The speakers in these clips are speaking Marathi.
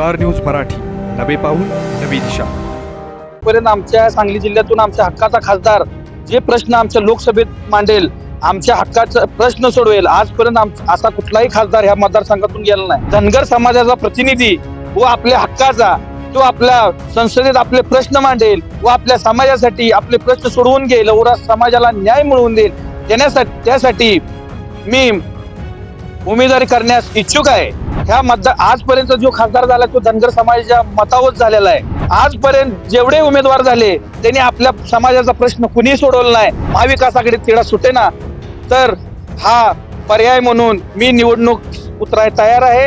Star news Marathi. नवे पाऊल नवी दिशा. पर्यंत आमच्या सांगली जिल्ह्यातून आमच्या हक्काचा खासदार जे प्रश्न आमच्या लोकसभेत मांडेल आमच्या हक्काचा प्रश्न सोडवेल आजपर्यंत असा कुठलाही खासदार ह्या मतदारसंघातून गेला नाही. धनगर समाजाचा प्रतिनिधी व आपल्या हक्काचा तो आपल्या संसदेत आपले प्रश्न मांडेल व आपल्या समाजासाठी आपले प्रश्न सोडवून घेईल एवढा समाजाला न्याय मिळवून देईल. त्यासाठी मी उमेदवारी करण्यास इच्छुक आहे. ह्या मतदार आजपर्यंत जो खासदार झाला तो धनगर समाजाच्या मतावत झालेला आहे. आजपर्यंत जेवढे उमेदवार झाले त्यांनी आपल्या समाजाचा प्रश्न कुणी सोडवला नाही. महाविकास आघाडीत तिढा सुटे ना तर हा पर्याय म्हणून मी निवडणूक उतराय तयार आहे.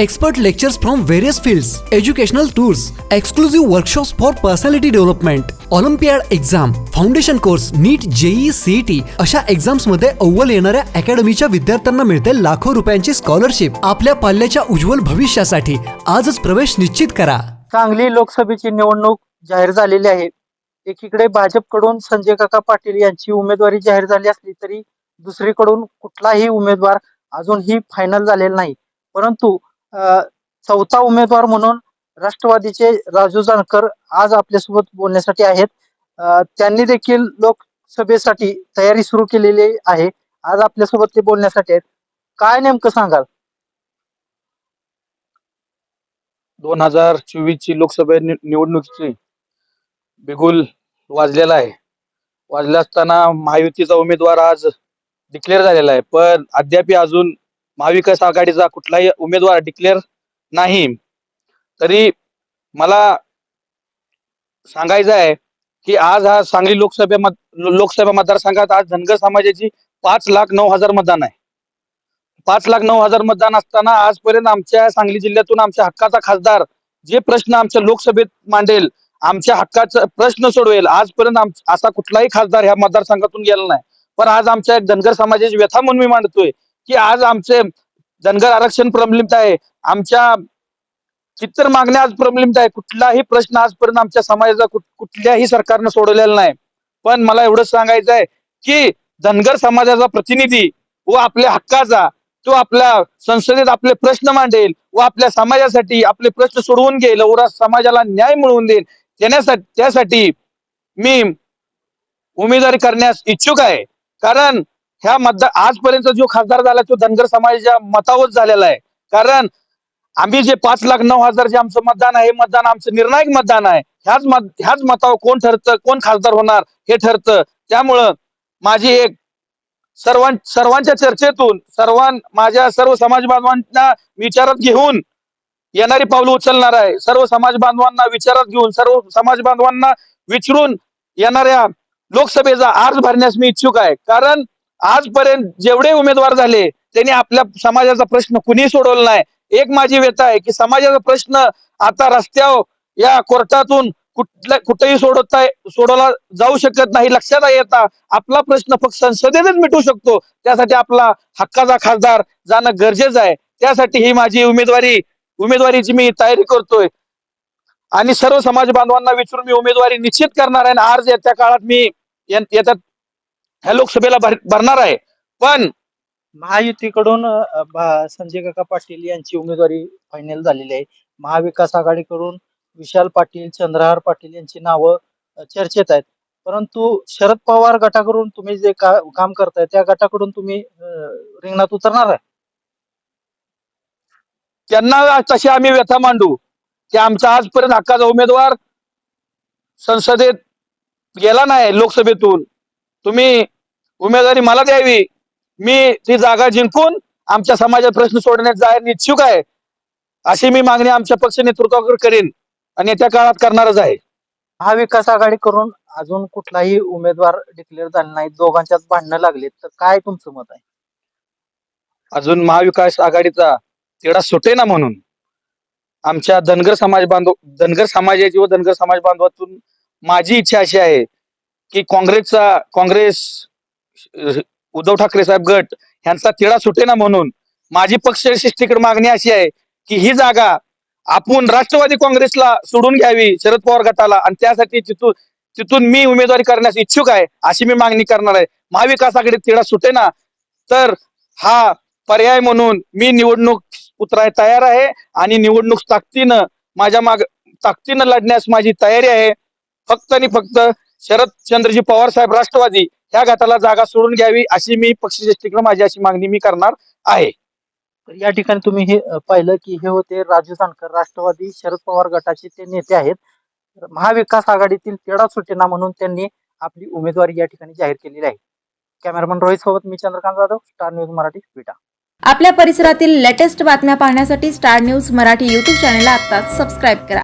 Expert lectures from various fields educational tours exclusive workshops for personality development olympiad exam foundation course NEET JEE CET अशा एक्झाम्समध्ये अव्वल येणाऱ्या अकॅडमीच्या विद्यार्थ्यांना मिळते लाखो रुपयांची स्कॉलरशिप आपल्या पाल्याच्या उज्ज्वल भविष्यासाठी आजच प्रवेश निश्चित करा. सांगली लोकसभेची निवडणूक जाहीर झालेली आहे. एकीकडे भाजपकडून संजय काका पाटील यांची उमेदवारी जाहीर झाली असली तरी दुसरीकडून कुठलाही उमेदवार अजूनही फायनल झालेला नाही. परंतु चौथा उमेदवार म्हणून राष्ट्रवादीचे राजू जानकर आज आपल्यासोबत बोलण्यासाठी आहेत. त्यांनी देखील लोकसभेसाठी तयारी सुरू केलेली आहे. आज आपल्यासोबत ते बोलण्यासाठी आहेत. काय नेमकं सांगाल? दोन हजार चोवीस ची लोकसभा निवडणुकीची बिगुल वाजलेला आहे. वाजला असताना महायुतीचा उमेदवार आज डिक्लेअर झालेला आहे. पण अद्याप अजून महाविकास आघाडीचा कुठलाही उमेदवार डिक्लेअर नाही. तरी मला सांगायचं आहे की आज हा सांगली लोकसभे लोकसभा मतदारसंघात आज धनगर समाजाची पाच लाख नऊ हजार मतदान आहे. पाच लाख नऊ हजार मतदान असताना आजपर्यंत आमच्या सांगली जिल्ह्यातून आमच्या हक्काचा खासदार जे प्रश्न आमच्या लोकसभेत मांडेल आमच्या हक्काचा प्रश्न सोडवेल आजपर्यंत असा कुठलाही खासदार ह्या मतदारसंघातून गेला नाही. पण आज आमच्या धनगर समाजाची व्यथा म्हणून मी मांडतोय की आज आमचे धनगर आरक्षण प्रलंबित आहे. आमच्या चित्तर मागण्या आज प्रलंबित आहे. कुठलाही प्रश्न आजपर्यंत आमच्या समाजाचा कुठल्याही सरकारनं सोडवलेला नाही. पण मला एवढंच सांगायचं आहे की धनगर समाजाचा प्रतिनिधी व आपल्या हक्काचा तो आपल्या संसदेत आपले प्रश्न मांडेल व आपल्या समाजासाठी आपले प्रश्न सोडवून घेईल व समाजाला न्याय मिळवून देईल. त्यासाठी त्यासाठी मी उमेदवारी करण्यास इच्छुक आहे. कारण ह्या मतदार आजपर्यंत जो खासदार झाला तो धनगर समाजाच्या मतावर झालेला आहे. कारण आम्ही जे पाच लाख नऊ हजार जे आमचं मतदान आहे हे मतदान आमचं निर्णायक मतदान आहे. ह्याच मत ह्याच मतावर कोण ठरतं कोण खासदार होणार हे ठरतं. त्यामुळं माझी एक सर्वां सर्वांच्या चर्चेतून सर्वां माझ्या सर्व समाज बांधवांना विचारात घेऊन येणारी पावलं उचलणार आहे. सर्व समाज बांधवांना विचारात घेऊन सर्व समाज बांधवांना विचारून येणाऱ्या लोकसभेचा अर्ज भरण्यास मी इच्छुक आहे. कारण आजपर्यंत जेवढे उमेदवार झाले त्यांनी आपल्या समाजाचा प्रश्न कुणी सोडवला नाही. एक माझी व्यथा आहे की समाजाचा प्रश्न आता रस्त्यावर या कोर्टातून कुठल्या कुठेही सोडवता सोडवला जाऊ शकत नाही लक्षात येता आपला प्रश्न फक्त संसदेतच मिटू शकतो. त्यासाठी आपला हक्काचा खासदार जाणं गरजेचं आहे. त्यासाठी ही माझी उमेदवारी उमेदवारीची मी तयारी करतोय. आणि सर्व समाज बांधवांना विचारून मी उमेदवारी निश्चित करणार आहे. आणि अर्ज येत्या काळात मी येत्या ह्या लोकसभेला भर- भरणार आहे. पण महायुतीकडून अ, भा- संजय काका पाटील यांची उमेदवारी फायनल झालेली आहे. महाविकास आघाडीकडून विशाल पाटील चंद्रहार पाटील यांची नावं अ, चर्चेत आहेत. परंतु शरद पवार गटाकडून तुम्ही जे का, काम करताय त्या गटाकडून तुम्ही अ, रिंगणात उतरणार आहे? त्यांना तशी आम्ही व्यथा मांडू. की आमचा आजपर्यंत हक्काचा उमेदवार संसदेत गेला नाही लोकसभेतून. तुम्ही उमेदवारी मला द्यावी. मी ती जागा जिंकून आमच्या समाजात प्रश्न सोडण्यात जायला इच्छुक आहे अशी मी मागणी आमच्या पक्ष नेतृत्वाकडे करेन आणि येत्या काळात करणारच आहे. महाविकास आघाडीकडून अजून कुठलाही उमेदवार डिक्लेअर झाले नाही दोघांच्यात भांडणं लागलीत तर काय तुमचं मत आहे? अजून महाविकास आघाडीचा तिढा सुटे ना म्हणून. आमच्या धनगर समाज बांधव धनगर समाजाची व धनगर समाज बांधवातून माझी इच्छा अशी आहे की काँग्रेसचा काँग्रेस उद्धव ठाकरे साहेब गट ह्यांचा तिळा सुटे ना म्हणून. माझी पक्षशिष्टीकडे मागणी अशी आहे की ही जागा आपण राष्ट्रवादी काँग्रेसला सोडून घ्यावी शरद पवार गटाला आणि त्यासाठी तिथून तिथून मी उमेदवारी करण्यास इच्छुक आहे अशी मी मागणी करणार आहे. महाविकास आघाडीत तिढा सुटे ना तर हा पर्याय म्हणून मी निवडणूक उतराय तयार आहे आणि निवडणूक ताकदीनं माझ्या माग ताकदीनं लढण्यास माझी तयारी आहे. फक्त आणि फक्त शरद चंद्रजी पवार साहेब राष्ट्रवादी ह्या गटाला जागा सोडून घ्यावी अशी मी पक्षश्रेष्ठीकडे माझी अशी मागणी मी करणार आहे. तर या ठिकाणी तुम्ही हे पाहिलं की हे होते राजू जानकर राष्ट्रवादी शरद पवार गटाचे ते नेते आहेत. तर महाविकास आघाडीतील तेढा सुटेना म्हणून त्यांनी आपली उमेदवारी या ठिकाणी जाहीर केलेली आहे. कॅमेरामन रोहित सोबत मी चंद्रकांत जाधव स्टार न्यूज मराठी विटा. आपल्या परिसरातील लेटेस्ट बातम्या पाहण्यासाठी स्टार न्यूज मराठी यूट्यूब चॅनलला आत्ताच सबस्क्राईब करा.